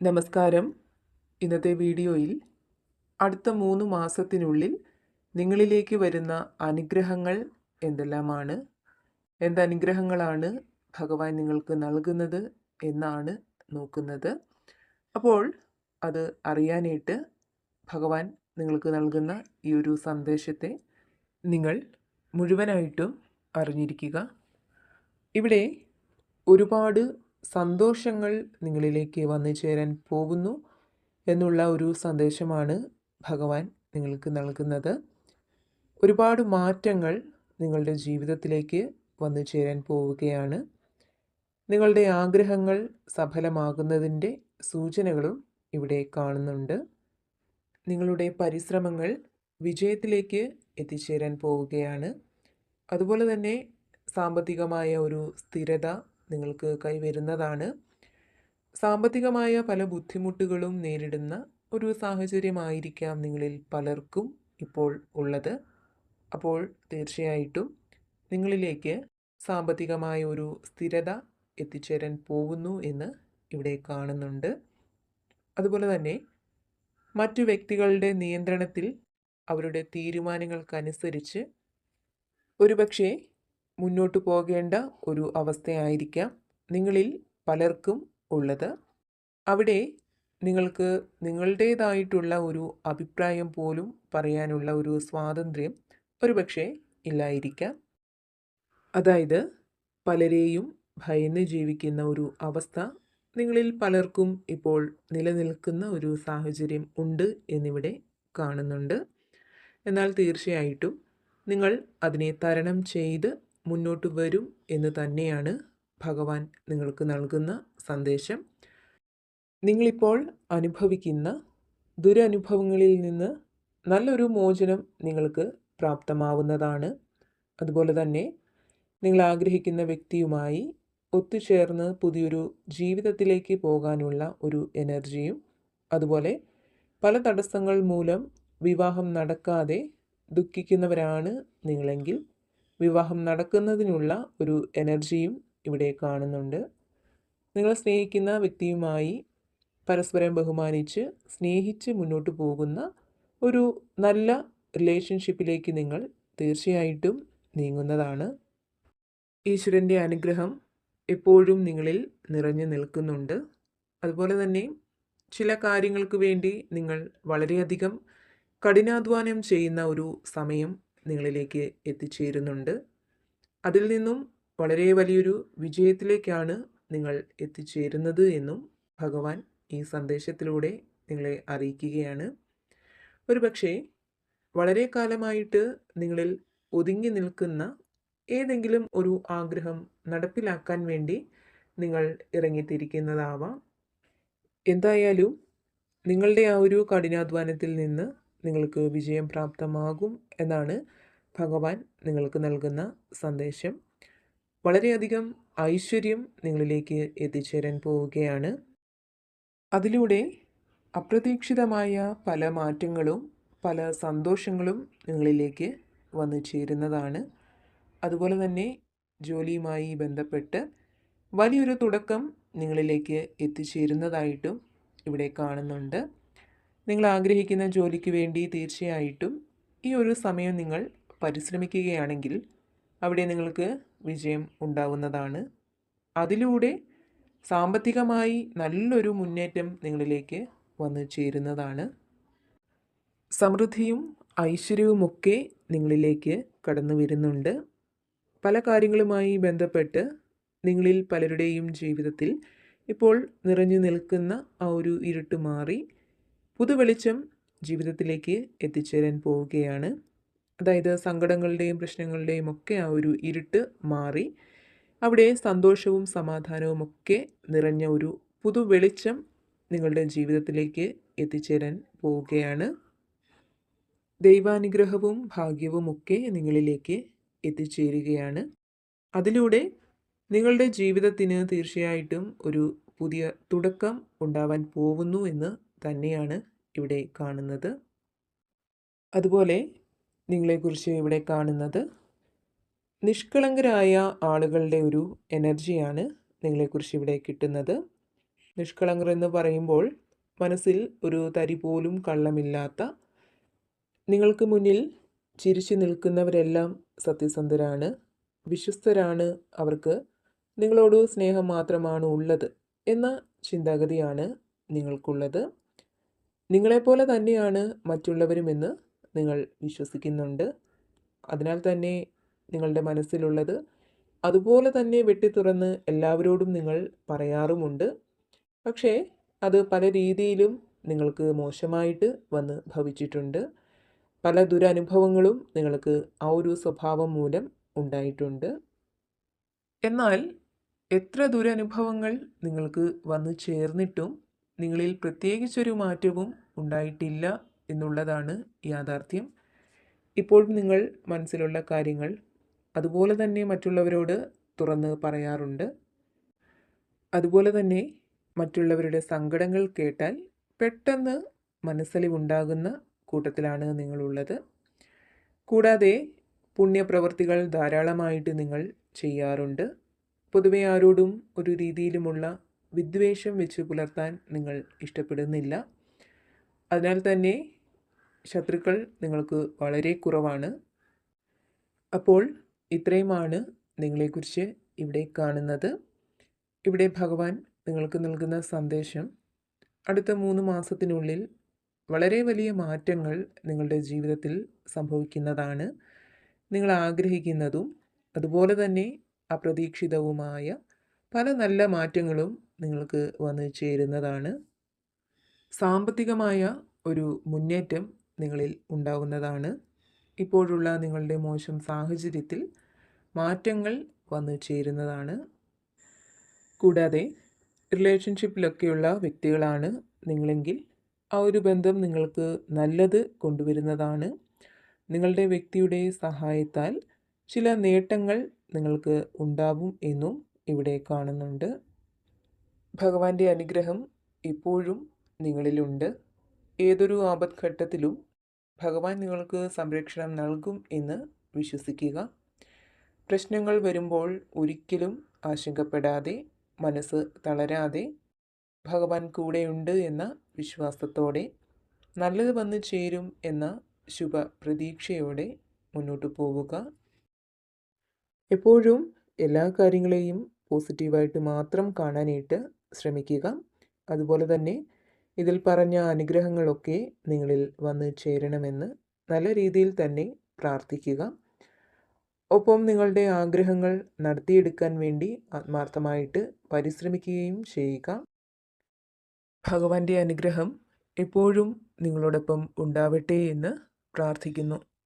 നമസ്കാരം. ഇന്നത്തെ വീഡിയോയിൽ അടുത്ത മൂന്ന് മാസത്തിനുള്ളിൽ നിങ്ങളിലേക്ക് വരുന്ന അനുഗ്രഹങ്ങൾ എന്തെല്ലാമാണ്? എന്തനുഗ്രഹങ്ങളാണ് ഭഗവാൻ നിങ്ങൾക്ക് നൽകുന്നത് എന്നാണ് നോക്കുന്നത്. അപ്പോൾ അത് അറിയാനായിട്ട് ഭഗവാൻ നിങ്ങൾക്ക് നൽകുന്ന ഈ ഒരു സന്ദേശത്തെ നിങ്ങൾ മുഴുവനായിട്ടും അറിഞ്ഞിരിക്കുക. ഇവിടെ ഒരുപാട് സന്തോഷങ്ങൾ നിങ്ങളിലേക്ക് വന്നു ചേരാൻ പോകുന്നു എന്നുള്ള ഒരു സന്ദേശമാണ് ഭഗവാൻ നിങ്ങൾക്ക് നൽകുന്നത്. ഒരുപാട് മാറ്റങ്ങൾ നിങ്ങളുടെ ജീവിതത്തിലേക്ക് വന്നു ചേരാൻ പോവുകയാണ്. നിങ്ങളുടെ ആഗ്രഹങ്ങൾ സഫലമാകുന്നതിന്റെ സൂചനകളും ഇവിടെ കാണുന്നുണ്ട്. നിങ്ങളുടെ പരിശ്രമങ്ങൾ വിജയത്തിലേക്ക് എത്തിച്ചേരാൻ പോവുകയാണ്. അതുപോലെ തന്നെ സാമ്പത്തികമായ ഒരു സ്ഥിരത നിങ്ങൾക്ക് കൈവരുന്നതാണ്. സാമ്പത്തികമായ പല ബുദ്ധിമുട്ടുകളും നേരിടുന്ന ഒരു സാഹചര്യമായിരിക്കാം നിങ്ങളിൽ പലർക്കും ഇപ്പോൾ ഉള്ളത്. അപ്പോൾ തീർച്ചയായിട്ടും നിങ്ങളിലേക്ക് സാമ്പത്തികമായ ഒരു സ്ഥിരത എത്തിച്ചേരാൻ പോകുന്നു എന്ന് ഇവിടെ കാണുന്നുണ്ട്. അതുപോലെ തന്നെ മറ്റു വ്യക്തികളുടെ നിയന്ത്രണത്തിൽ അവരുടെ തീരുമാനങ്ങൾക്കനുസരിച്ച് ഒരുപക്ഷെ മുന്നോട്ട് പോകേണ്ട ഒരു അവസ്ഥയായിരിക്കാം നിങ്ങളിൽ പലർക്കും ഉള്ളത്. അവിടെ നിങ്ങൾക്ക് നിങ്ങളുടേതായിട്ടുള്ള ഒരു അഭിപ്രായം പോലും പറയാനുള്ള ഒരു സ്വാതന്ത്ര്യം ഒരുപക്ഷെ ഇല്ലായിരിക്കാം. അതായത് പലരെയും ഭയന്ന് ജീവിക്കുന്ന ഒരു അവസ്ഥ നിങ്ങളിൽ പലർക്കും ഇപ്പോൾ നിലനിൽക്കുന്ന ഒരു സാഹചര്യം ഉണ്ട് എന്നിവിടെ കാണുന്നുണ്ട്. എന്നാൽ തീർച്ചയായിട്ടും നിങ്ങൾ അതിനെ തരണം ചെയ്ത് മുന്നോട്ട് വരും എന്ന് തന്നെയാണ് ഭഗവാൻ നിങ്ങൾക്ക് നൽകുന്ന സന്ദേശം. നിങ്ങളിപ്പോൾ അനുഭവിക്കുന്ന ദുരനുഭവങ്ങളിൽ നിന്ന് നല്ലൊരു മോചനം നിങ്ങൾക്ക് പ്രാപ്തമാവുന്നതാണ്. അതുപോലെ തന്നെ നിങ്ങൾ ആഗ്രഹിക്കുന്ന വ്യക്തിയുമായി ഒത്തുചേർന്ന് പുതിയൊരു ജീവിതത്തിലേക്ക് പോകാനുള്ള ഒരു എനർജിയും അതുപോലെ പല തടസ്സങ്ങൾ മൂലം വിവാഹം നടക്കാതെ ദുഃഖിക്കുന്നവരാണ് നിങ്ങളെങ്കിൽ വിവാഹം നടക്കുന്നതിനുള്ള ഒരു എനർജിയും ഇവിടെ കാണുന്നുണ്ട്. നിങ്ങൾ സ്നേഹിക്കുന്ന വ്യക്തിയുമായി പരസ്പരം ബഹുമാനിച്ച് സ്നേഹിച്ച് മുന്നോട്ട് പോകുന്ന ഒരു നല്ല റിലേഷൻഷിപ്പിലേക്ക് നിങ്ങൾ തീർച്ചയായിട്ടും നീങ്ങുന്നതാണ്. ഈശ്വരന്റെ അനുഗ്രഹം എപ്പോഴും നിങ്ങളിൽ നിറഞ്ഞു നിൽക്കുന്നുണ്ട്. അതുപോലെ തന്നെ ചില കാര്യങ്ങൾക്ക് വേണ്ടി നിങ്ങൾ വളരെയധികം കഠിനാധ്വാനം ചെയ്യുന്ന ഒരു സമയം നിങ്ങളിലേക്ക് എത്തിച്ചേരുന്നുണ്ട്. അതിൽ നിന്നും വളരെ വലിയൊരു വിജയത്തിലേക്കാണ് നിങ്ങൾ എത്തിച്ചേരുന്നത് എന്നും ഭഗവാൻ ഈ സന്ദേശത്തിലൂടെ നിങ്ങളെ അറിയിക്കുകയാണ്. ഒരുപക്ഷെ വളരെ കാലമായിട്ട് നിങ്ങളിൽ ഒതുങ്ങി നിൽക്കുന്ന ഏതെങ്കിലും ഒരു ആഗ്രഹം നടപ്പിലാക്കാൻ വേണ്ടി നിങ്ങൾ ഇറങ്ങിത്തിരിക്കുന്നതാവാം. എന്തായാലും നിങ്ങളുടെ ആ ഒരു കഠിനാധ്വാനത്തിൽ നിന്ന് നിങ്ങൾക്ക് വിജയം പ്രാപ്തമാകും എന്നാണ് ഭഗവാൻ നിങ്ങൾക്ക് നൽകുന്ന സന്ദേശം. വളരെയധികം ഐശ്വര്യം നിങ്ങളിലേക്ക് എത്തിച്ചേരാൻ പോവുകയാണ്. അതിലൂടെ അപ്രതീക്ഷിതമായ പല മാറ്റങ്ങളും പല സന്തോഷങ്ങളും നിങ്ങളിലേക്ക് വന്നു ചേരുന്നതാണ്. അതുപോലെ തന്നെ ജോലിയുമായി ബന്ധപ്പെട്ട് വലിയൊരു തുടക്കം നിങ്ങളിലേക്ക് എത്തിച്ചേരുന്നതായിട്ടും ഇവിടെ കാണുന്നുണ്ട്. നിങ്ങൾ ആഗ്രഹിക്കുന്ന ജോലിക്ക് വേണ്ടി തീർച്ചയായിട്ടും ഈ ഒരു സമയം നിങ്ങൾ പരിശ്രമിക്കുകയാണെങ്കിൽ അവിടെ നിങ്ങൾക്ക് വിജയം ഉണ്ടാവുന്നതാണ്. അതിലൂടെ സാമ്പത്തികമായി നല്ലൊരു മുന്നേറ്റം നിങ്ങളിലേക്ക് വന്നു ചേരുന്നതാണ്. സമൃദ്ധിയും ഐശ്വര്യവുമൊക്കെ നിങ്ങളിലേക്ക് കടന്നു വരുന്നുണ്ട്. പല കാര്യങ്ങളുമായി ബന്ധപ്പെട്ട് നിങ്ങളിൽ പലരുടെയും ജീവിതത്തിൽ ഇപ്പോൾ നിറഞ്ഞു നിൽക്കുന്ന ആ ഒരു ഇരുട്ട് മാറി പുതുവെളിച്ചം ജീവിതത്തിലേക്ക് എത്തിച്ചേരാൻ പോവുകയാണ്. അതായത് സങ്കടങ്ങളുടെയും പ്രശ്നങ്ങളുടെയും ഒക്കെ ആ ഒരു ഇരുട്ട് മാറി. അവിടെ സന്തോഷവും സമാധാനവും ഒക്കെ നിറഞ്ഞ ഒരു പുതു വെളിച്ചം നിങ്ങളുടെ ജീവിതത്തിലേക്ക് എത്തിച്ചേരാൻ പോവുകയാണ്. ദൈവാനുഗ്രഹവും ഭാഗ്യവും ഒക്കെ നിങ്ങളിലേക്ക് എത്തിച്ചേരുകയാണ്. അതിലൂടെ നിങ്ങളുടെ ജീവിതത്തിന് തീർച്ചയായിട്ടും ഒരു പുതിയ തുടക്കം ഉണ്ടാവാൻ പോകുന്നു എന്ന് തന്നെയാണ് ഇവിടെ കാണുന്നത്. അതുപോലെ നിങ്ങളെക്കുറിച്ച് ഇവിടെ കാണുന്നത് നിഷ്കളങ്കരായ ആളുകളുടെ ഒരു എനർജിയാണ് നിങ്ങളെക്കുറിച്ച് ഇവിടെ കിട്ടുന്നത്. നിഷ്കളങ്കർ എന്ന് പറയുമ്പോൾ മനസ്സിൽ ഒരു തരി പോലും കള്ളമില്ലാത്ത നിങ്ങൾക്ക് മുന്നിൽ ചിരിച്ചു നിൽക്കുന്നവരെല്ലാം സത്യസന്ധരാണ് വിശ്വസ്തരാണ് അവർക്ക് നിങ്ങളോട് സ്നേഹം മാത്രമാണ് ഉള്ളത് എന്ന ചിന്താഗതിയാണ് നിങ്ങൾക്കുള്ളത്. നിങ്ങളെപ്പോലെ തന്നെയാണ് മറ്റുള്ളവരുമെന്ന് നിങ്ങൾ വിശ്വസിക്കുന്നുണ്ട്. അതിനാൽ തന്നെ നിങ്ങളുടെ മനസ്സിലുള്ളത് അതുപോലെ തന്നെ വെട്ടിത്തുറന്ന് എല്ലാവരോടും നിങ്ങൾ പറയാറുമുണ്ട്. പക്ഷേ അത് പല രീതിയിലും നിങ്ങൾക്ക് മോശമായിട്ട് വന്ന് ഭവിച്ചിട്ടുണ്ട്. പല ദുരനുഭവങ്ങളും നിങ്ങൾക്ക് ആ ഒരു സ്വഭാവം മൂലം ഉണ്ടായിട്ടുണ്ട്. എന്നാൽ എത്ര ദുരനുഭവങ്ങൾ നിങ്ങൾക്ക് വന്നു ചേർന്നിട്ടും നിങ്ങളിൽ പ്രത്യേകിച്ചൊരു മാറ്റവും ഉണ്ടായിട്ടില്ല എന്നുള്ളതാണ് യാഥാർത്ഥ്യം. ഇപ്പോൾ നിങ്ങൾ മനസ്സിലുള്ള കാര്യങ്ങൾ അതുപോലെ തന്നെ മറ്റുള്ളവരോട് തുറന്ന് പറയാറുണ്ട്. അതുപോലെ തന്നെ മറ്റുള്ളവരുടെ സങ്കടങ്ങൾ കേട്ടാൽ പെട്ടെന്ന് മനസ്സലിവുണ്ടാകുന്ന കൂട്ടത്തിലാണ് നിങ്ങളുള്ളത്. കൂടാതെ പുണ്യപ്രവർത്തികൾ ധാരാളമായിട്ട് നിങ്ങൾ ചെയ്യാറുണ്ട്. പൊതുവെ ആരോടും ഒരു രീതിയിലുമുള്ള വിദ്വേഷം വെച്ച് പുലർത്താൻ നിങ്ങൾ ഇഷ്ടപ്പെടുന്നില്ല. അതിനാൽ തന്നെ ശത്രുക്കൾ നിങ്ങൾക്ക് വളരെ കുറവാണ്. അപ്പോൾ ഇത്രയുമാണ് നിങ്ങളെക്കുറിച്ച് ഇവിടെ കാണുന്നത്. ഇവിടെ ഭഗവാൻ നിങ്ങൾക്ക് നൽകുന്ന സന്ദേശം. അടുത്ത മൂന്ന് മാസത്തിനുള്ളിൽ വളരെ വലിയ മാറ്റങ്ങൾ നിങ്ങളുടെ ജീവിതത്തിൽ സംഭവിക്കുന്നതാണ്. നിങ്ങൾ ആഗ്രഹിക്കുന്നതും അതുപോലെ തന്നെ അപ്രതീക്ഷിതവുമായ പല നല്ല മാറ്റങ്ങളും നിങ്ങൾക്ക് വന്നു ചേരുന്നതാണ്. സാമ്പത്തികമായ ഒരു മുന്നേറ്റം നിങ്ങളിൽ ഉണ്ടാകുന്നതാണ് ഇപ്പോഴുള്ള നിങ്ങളുടെ മോശം സാഹചര്യത്തിൽ മാറ്റങ്ങൾ വന്നു ചേരുന്നതാണ്. കൂടാതെ റിലേഷൻഷിപ്പിലൊക്കെയുള്ള വ്യക്തികളാണ് നിങ്ങളെങ്കിൽ ആ ഒരു ബന്ധം നിങ്ങൾക്ക് നല്ലത് കൊണ്ടുവരുന്നതാണ്. നിങ്ങളുടെ വ്യക്തിയുടെ സഹായത്താൽ ചില നേട്ടങ്ങൾ നിങ്ങൾക്ക് ഉണ്ടാവും എന്നും ഇവിടെ കാണുന്നുണ്ട്. ഭഗവാന്റെ അനുഗ്രഹം ഇപ്പോഴും നിങ്ങളിലുണ്ട്. ഏതൊരു ആപത്ഘട്ടത്തിലും ഭഗവാൻ നിങ്ങൾക്ക് സംരക്ഷണം നൽകും എന്ന് വിശ്വസിക്കുക. പ്രശ്നങ്ങൾ വരുമ്പോൾ ഒരിക്കലും ആശങ്കപ്പെടാതെ മനസ്സ് തളരാതെ ഭഗവാൻ കൂടെയുണ്ട് എന്ന വിശ്വാസത്തോടെ നല്ലത് വന്നു ചേരും എന്ന ശുഭ പ്രതീക്ഷയോടെ മുന്നോട്ട് പോവുക. എപ്പോഴും എല്ലാ കാര്യങ്ങളെയും പോസിറ്റീവായിട്ട് മാത്രം കാണാനായിട്ട് ശ്രമിക്കുക. അതുപോലെ തന്നെ ഇതിൽ പറഞ്ഞ അനുഗ്രഹങ്ങളൊക്കെ നിങ്ങളിൽ വന്ന് ചേരണമെന്ന് നല്ല രീതിയിൽ തന്നെ പ്രാർത്ഥിക്കുക. ഒപ്പം നിങ്ങളുടെ ആഗ്രഹങ്ങൾ നടത്തിയെടുക്കാൻ വേണ്ടി ആത്മാർത്ഥമായിട്ട് പരിശ്രമിക്കുകയും ചെയ്യുക. ഭഗവാന്റെ അനുഗ്രഹം എപ്പോഴും നിങ്ങളോടൊപ്പം ഉണ്ടാവട്ടെ എന്ന് പ്രാർത്ഥിക്കുന്നു.